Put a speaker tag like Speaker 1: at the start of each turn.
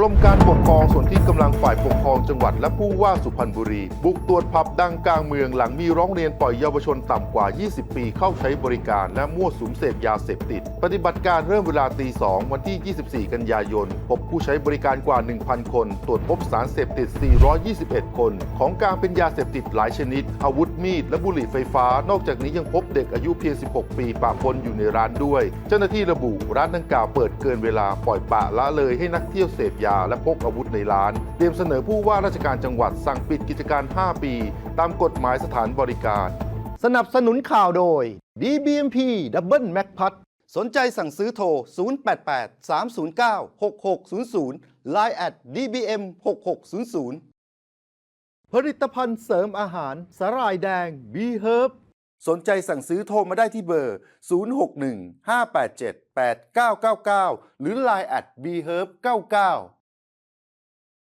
Speaker 1: รมการปกครองส่วนที่กำลังฝ่ายปกครองจังหวัดและผู้ว่าสุพรรณบุรี บุกตรวจผับดังกลางเมืองหลังมีร้องเรียนปล่อยเยาวชนต่ำกว่า 20 ปีเข้าใช้บริการและมั่วสุมเสพยาเสพติด ปฏิบัติการเริ่มเวลาตี2วันที่ 24 กันยายน พบผู้ใช้บริการกว่า 1,000 คน ตรวจพบสารเสพติด 421 คน ของกลางเป็นยาเสพติดหลายชนิด อาวุธมีดและบุหรี่ไฟฟ้า นอกจากนี้ยังพบเด็กอายุเพียง 16 ปีปะปนอยู่ในร้านด้วย เจ้าหน้าที่ระบุร้านดังกล่าวเปิดเกินเวลาปล่อยปะละเลยให้นักเที่ยวเสพยาและพกอาวุธในร้าน เตรียมเสนอผู้ว่าราชการจังหวัดสั่งปิดกิจการ 5 ปี ตามกฎหมายสถานบริการ
Speaker 2: สนับสนุนข่าวโดย DBMP Double Mac p a t สนใจสั่งซื้อโทร 088 309 6600 Line at DBM 6600ผลิตภัณฑ์เสริมอาหารสาหร่ายแดง B Herb สนใจสั่งซื้อโทรมาได้ที่เบอร์ 061 587 8999 หรือ Line at B Herb 99